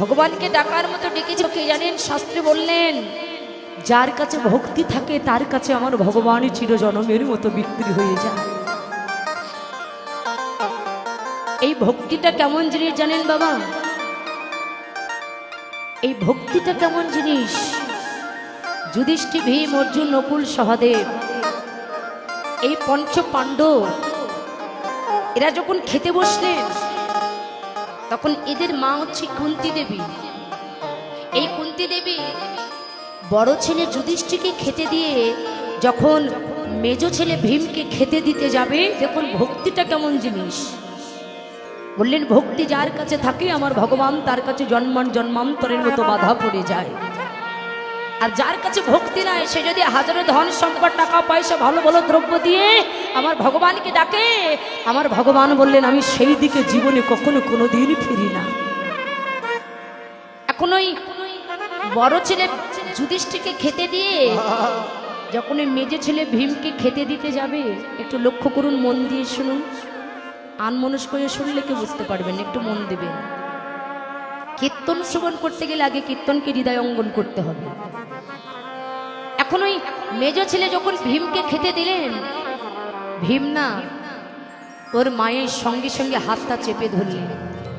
ভগবানকে ডাকার মতো ডেকেছিল কে জানেন? শাস্ত্রে বললেন, যার কাছে ভক্তি থাকে, তার কাছে আমার ভগবানই চিরজনমের মতো বিক্রি হয়ে যায়। এই ভক্তিটা কেমন জিনিস জানেন বাবা? এই ভক্তিটা কেমন জিনিস? যুধিষ্ঠি ভীম, অর্জুন, নকুল, সহদেব, এই পঞ্চ পাণ্ডব এরা যখন খেতে বসলেন তখন এদের মা হচ্ছে কুন্তি দেবী। এই কুন্তি দেবী বড় ছেলে যুধিষ্ঠিকে খেতে দিয়ে যখন মেজ ছেলে ভীমকে খেতে দিতে যাবে, দেখুন ভক্তিটা কেমন জিনিস। বললেন, ভক্তি যার কাছে থাকে, আমার ভগবান তার কাছে জন্মান জন্মান্তরের মতো বাধা পড়ে যায়। আর যার কাছে ভক্তি নাই, সে যদি হাজারো ধন সম্পদ, টাকা, পয়সা, ভালো ভালো দ্রব্য দিয়ে আমার ভগবানকে ডাকে, আমার ভগবান বললেন, আমি সেই দিকে জীবনে কখনো কোনো দিন ফিরি না। এখন ওই বড় ছেলে যুধিষ্ঠিকে খেতে দিয়ে যখন ওই মেজে ছেলে ভীমকে খেতে দিতে যাবে, একটু লক্ষ্য করুন, মন দিয়ে শুনুন। আনমনস্ক হয়ে শুনলে কেউ বুঝতে পারবেন একটু মন দেবেন। কীর্তন শ্রবণ করতে গেলে আগে কীর্তনকে হৃদয় অঙ্গন করতে হবে। এখন ওই মেজ ছেলে যখন ভীমকে খেতে দিলেন ভীম না ওর মায়ের সঙ্গে সঙ্গে হাতটা চেপে ধরলেন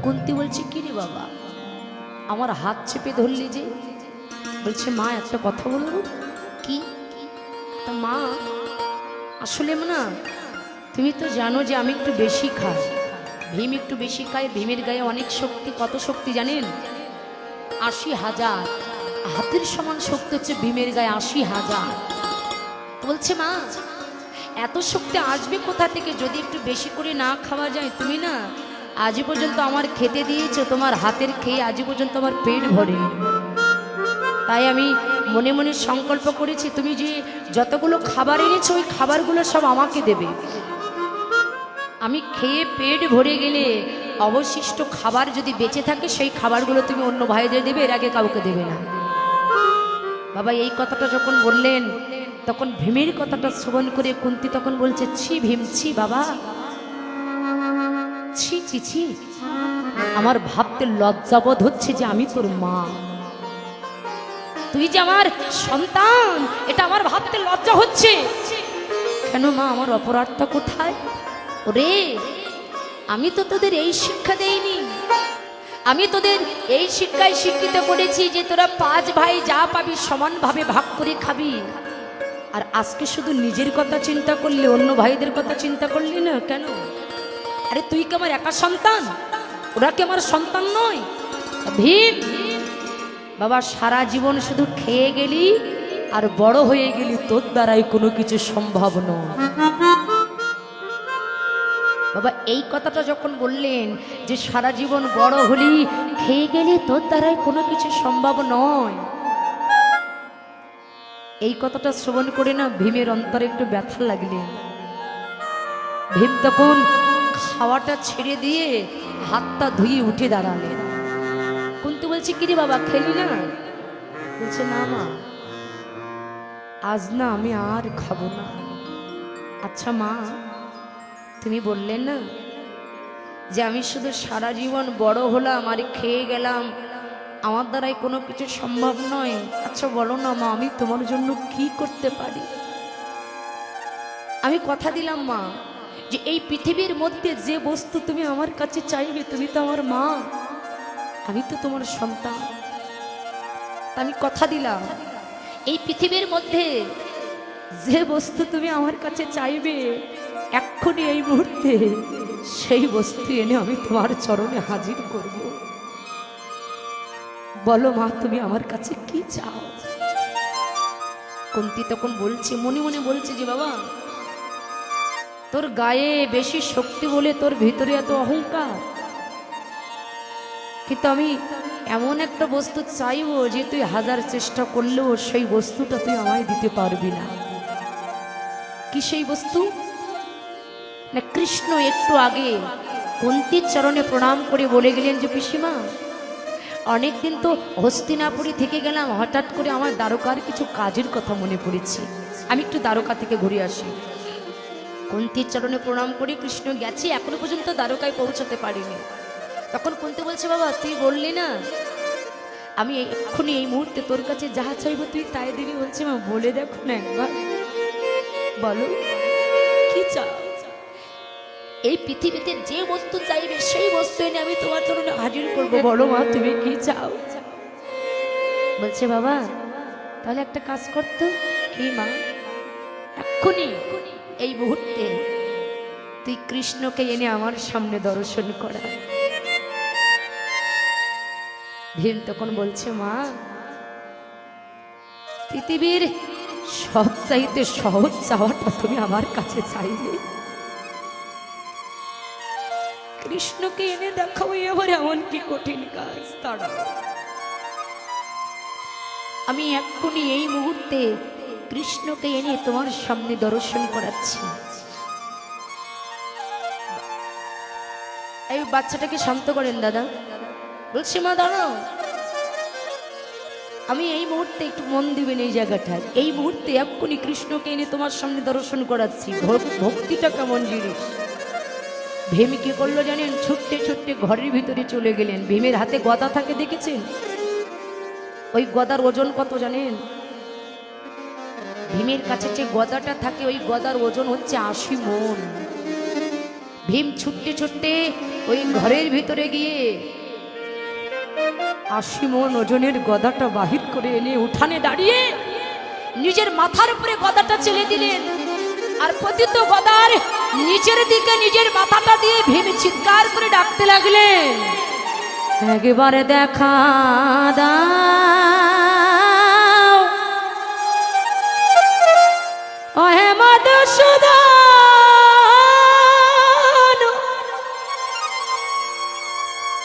কুন্তি বলছে কি রে বাবা? আমার হাত চেপে ধরলি যে? বলছে মা একটা কথা বলব কি? তা মা আসলে না তুমি তো জানো যে আমি একটু বেশি খাই। ভীম একটু বেশি খায় ভীমের গায়ে অনেক শক্তি কত শক্তি জানেন? আশি হাজার। হাতের সমান শক্তি হচ্ছে ভীমের গায়ে আশি হাজার। বলছে, মা, এত শক্তি আসবে কোথা থেকে? যদি একটু বেশি করে না খাওয়া যায়, তুমি না আজ পর্যন্ত আমার খেতে দিয়েছ, তোমার হাতের খেয়ে আজ পর্যন্ত আমার পেট ভরে। তাই আমি মনে মনে সংকল্প করেছি, তুমি যে যতগুলো খাবার এনেছো, ওই খাবারগুলো সব আমাকে দেবে। আমি খেয়ে পেট ভরে গেলে অবশিষ্ট খাবার যদি বেঁচে থাকে, সেই খাবারগুলো তুমি অন্য ভাইদের দেবে, এর আগে কাউকে দেবে না। বাবা, এই কথাটা যখন বললেন, তখন ভীমের কথাটা শ্রবণ করে কুন্তি তখন বলছে, ছি ভীম, ছি বাবা। ছি ছি ছি। আমার ভাবতে লজ্জাবোধ হচ্ছে যে আমি তোর মা। তুই যে আমার সন্তান, এটা আমার ভাবতে লজ্জা হচ্ছে। কেন মা, আমার অপরাধটা কোথায়? ওরে, আমি তো তোদের এই শিক্ষা দেইনি আমি তোদের এই শিক্ষায় শিক্ষিত করেছি যে তোরা পাঁচ ভাই যা পাবি সমানভাবে ভাগ করে খাবি। আর আজকে শুধু নিজের কথা চিন্তা করলে, অন্য ভাইদের কথা চিন্তা করলি না কেন? আরে তুই কি আমার একা সন্তান? ওরা কি আমার সন্তান নয়? ভীম, বাবা, সারা জীবন শুধু খেয়ে গেলি আর বড় হয়ে গেলি, তোর দ্বারাই কোনো কিছু সম্ভব নয়। বাবা, এই কথাটা যখন বললেন যে সারা জীবন বড় হলি, খেয়ে গেলে তোর দ্বারাই কোনো কিছু সম্ভব নয়। এই কথাটা শ্রবণ করে না ভীমের অন্তরে একটু ব্যথা লাগলেন ভীম তখন খাওয়াটা ছেড়ে দিয়ে হাতটা ধুয়ে উঠে দাঁড়ালেন। কুন্তু বলছে, কিরে বাবা, খেলি না? বলছে, না মা, আজ না আমি আর খাব না। আচ্ছা মা তুমি বললেন, না, যে আমি শুধু সারা জীবন বড় হলাম আর খেয়ে গেলাম, আমার দ্বারাই কোনো কিছু সম্ভব নয়। আচ্ছা বলো না মা, আমি তোমার জন্য কি করতে পারি? আমি কথা দিলাম, মা, যে এই পৃথিবীর মধ্যে যে বস্তু তুমি আমার কাছে চাইবে, তুমি তো আমার মা। আমি তো তোমার সন্তান। আমি কথা দিলাম, এই পৃথিবীর মধ্যে যে বস্তু তুমি আমার কাছে চাইবে এক্ষুনি এই মুহূর্তে সেই বস্তু এনে আমি তোমার চরণে হাজির করব। বলো মা, তুমি আমার কাছে কি চাও? কুন্তি তখন বলছে, মনে মনে বলছে যে, বাবা, তোর গায়ে বেশি শক্তি বলে তোর ভিতরে এত অহংকার। কিন্তু আমি এমন একটা বস্তু চাইব যে, তুই হাজার চেষ্টা করলেও সেই বস্তুটা তুই আমায় দিতে পারবি না। কি সেই বস্তু? না কৃষ্ণ একটু আগে কুন্তির চরণে প্রণাম করে বলে গেলেন যে পিসিমা, অনেকদিন তো হস্তিনাপুরি থেকে গেলাম, হঠাৎ করে আমার দ্বারকার কিছু কাজের কথা মনে পড়েছে। আমি একটু দ্বারকা থেকে ঘুরে আসি। কুন্তির চরণে প্রণাম করে কৃষ্ণ গেছি, এখনও পর্যন্ত দ্বারকায় পৌঁছাতে পারিনি। তখন কুন্তি বলছে, বাবা, তুই বললি না? আমি এক্ষুনি এই মুহূর্তে তোর কাছে যাহা চাইব তুই তাই দিবি। বলছে, মা, বলে দেখো না একবার। বলো। এই পৃথিবীতে যে বস্তু চাইবে, সেই বস্তু এনে আমি তোমার জন্য হাজির করব। বলো মা, তুমি কি চাও? বলছে, বাবা, তাহলে একটা কাজ করতো কি মা? এক্ষুনি এই মুহূর্তে তুই কৃষ্ণকে এনে আমার সামনে দর্শন করা। ভীম তখন বলছে, মা, পৃথিবীর সব চাইতে সহজ চাওয়াটা তুমি আমার কাছে চাইলে। কৃষ্ণকে এনে দেখাবো আবার এমন কি কঠিন কাজ? তারা আমি এক্ষুনি এই মুহূর্তে কৃষ্ণকে এনে তোমার সামনে দর্শন করাচ্ছি। এই বাচ্চাটাকে শান্ত করেন, দাদা। বলছি, মা, দাঁড়াও। আমি এই মুহূর্তে একটু মন দিবেন এই জায়গাটায়। এই মুহূর্তে এক্ষুনি কৃষ্ণকে এনে তোমার সামনে দর্শন করাচ্ছি। ভক- ভক্তিটা কেমন জিনিস? ভীম কি করল জানেন? ছুটতে ছুটতে ঘরের ভিতরে চলে গেলেন। ভীমের হাতে গদা থাকে দেখেছেন? ওই গদার ওজন কত জানেন? ভীমের কাছে যে গদাটা থাকে, ওই গদার ওজন হচ্ছে আশি মন। ভীম ছুটতে ছুটতে ওই ঘরের ভিতরে গিয়ে আশি মন ওজনের গদাটা বাহির করে এনে উঠানে দাঁড়িয়ে নিজের মাথার উপরে গদাটা চেলে দিলেন। আর পতিত গদার নিচের দিকে নিজের মাথাটা দিয়ে ভীম চিৎকার করে ডাকতে লাগলেন একবারে দেখা দাও। মধুসূদন,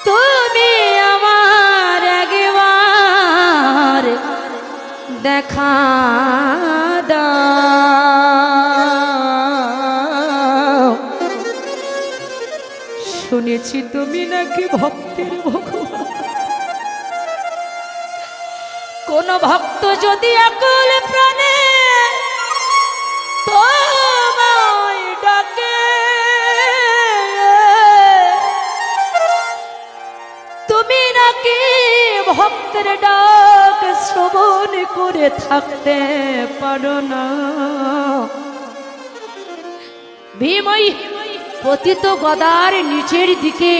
তুমি আমার একবার দেখা শুনেছি তুমি নাকি ভক্তের ভগবান। কোন ভক্ত যদি আকুল প্রাণে তোমায় ডাকে, তুমি নাকি ভক্তের ডাক শ্রবণ করে থাকতে পারো না। ভীমই পতিত গদার নিচের দিকে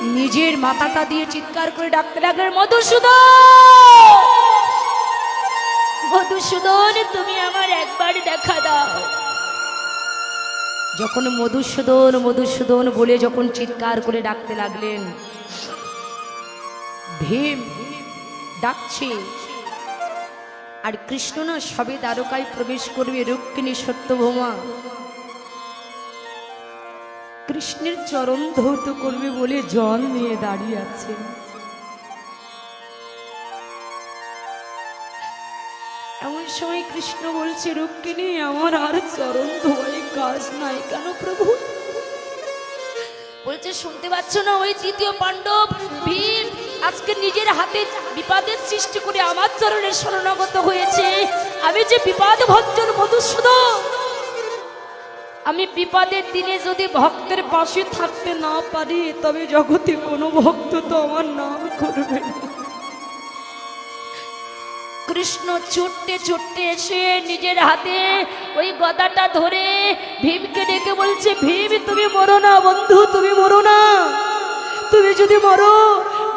নিজের মাথাটা দিয়ে চিৎকার করে ডাকতে লাগলেন, মধুসূদন! মধুসূদন, তুমি আমার একবার দেখা দাও। যখন মধুসূদন মধুসূদন বলে যখন চিৎকার করে ডাকতে লাগলেন, ভীম ডাকছে। আর কৃষ্ণ না সবে দ্বারকায় প্রবেশ করবে, রুক্মিণী সত্যভৌমা। কৃষ্ণের চরণ ধৌত করবে বলে জল নিয়ে দাঁড়িয়ে আছে। এমন সময় কৃষ্ণ বলছে রুক্মিণী আমার আর চরণ ধোয়াই কাজ নাই কেন প্রভু? বলছে, শুনতে পাচ্ছ না, ওই তৃতীয় পাণ্ডব ভীম আজকে নিজের হাতে বিপদের সৃষ্টি করে আমার চরণে শরণাগত হয়েছে। আমি যে বিপদ ভঞ্জন মধুসূদন আমি বিপদের দিনে যদি ভক্তের পাশে থাকতে না পারি, তবে জগতে কোনো ভক্ত তো আমার নাম করবে কৃষ্ণ ছুটতে ছুটতে এসে নিজের হাতে ওই গদাটা ধরে ভীমকে ডেকে বলছে, ভীম, তুমি মরো না, বন্ধু, তুমি মরো না। তুমি যদি মরো,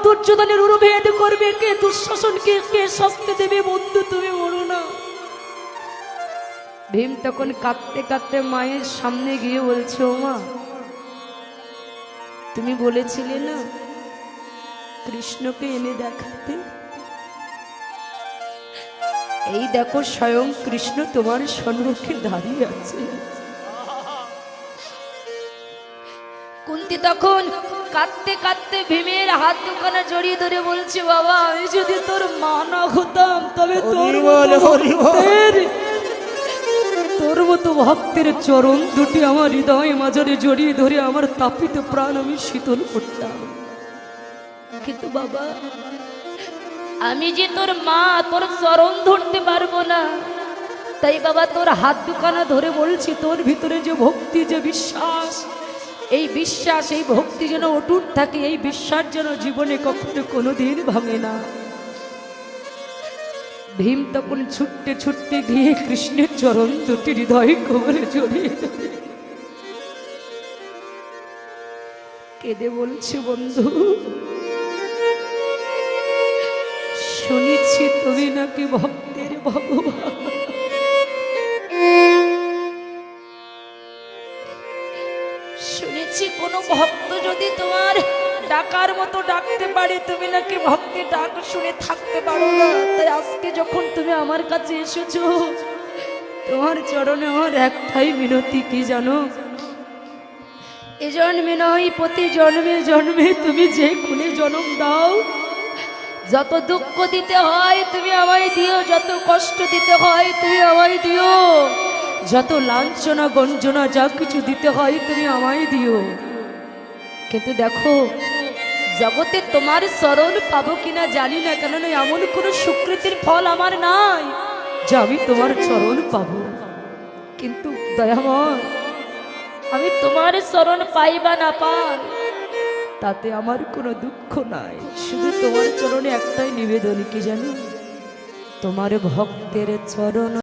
দুর্যোধনের উরভেদ করবে কে? দুঃশাসনকে কে শাস্তি দেবে, বন্ধু, তুমি ভীম তখন কাঁদতে কাঁদতে মায়ের সামনে গিয়ে বলছে ও মা তুমি বলেছিলে না কৃষ্ণকে এনে দেখাতে? এই দেখো স্বয়ং কৃষ্ণ তোমার সম্মুখে দাঁড়িয়ে আছে। কুন্তি তখন কাঁদতে কাঁদতে ভীমের হাত দুখানা জড়িয়ে ধরে বলছে বাবা আমি যদি তোর মা না হতাম তবে তোর মতো ভক্তের চরণ দুটি আমার হৃদয় মাঝারে জড়িয়ে ধরে আমার তাপিত প্রাণ আমি শীতল করতাম। কিন্তু বাবা, আমি যে তোর মা, তোর চরণ ধরতে পারব না। তাই বাবা, তোর হাত দুখানা ধরে বলছি, তোর ভিতরে যে ভক্তি, যে বিশ্বাস, এই বিশ্বাস, এই ভক্তি যেন অটুট থাকে, এই বিশ্বাস যেন জীবনে কখনো কোনো দিন ভাঙে না। ভীম তখন ছুটতে ছুটতে গিয়ে কৃষ্ণের চরণ দুটি হৃদয় কোমরে জড়িয়ে কেঁদে বলছে, বন্ধু, শুনেছি তুমি নাকি ভক্তের ভগবান। শুনেছি কোনো ভক্ত যদি তোমার ডাকার মতো ডাকতে পারে, তুমি নাকি ভক্তি ডাক শুনে থাকতে পারো না? তাই আজকে যখন তুমি আমার কাছে এসেছ, তোমার চরণে আমার একটাই মিনতি, কি জানো? এ জন্মে নয়, প্রতি জন্মে জন্মে তুমি যে খুনে জন্ম দাও, যত দুঃখ দিতে হয় তুমি আমায় দিও, যত কষ্ট দিতে হয় তুমি আমায় দিও, যত লাঞ্ছনা, গঞ্জনা, যা কিছু দিতে হয় তুমি আমায় দিও। কিন্তু দেখো জগতে তোমার স্মরণ পাবো কিনা জানি না, কেননা এমন কোনো সুকৃতির ফল আমার নাই যে আমি তোমার চরণ পাবো। কিন্তু দয়াময়, আমি তোমার স্মরণ পাই বা না পাই তাতে আমার কোনো দুঃখ নাই। শুধু তোমার চরণে একটাই নিবেদন, কি জানো? তোমার ভক্তের চরণ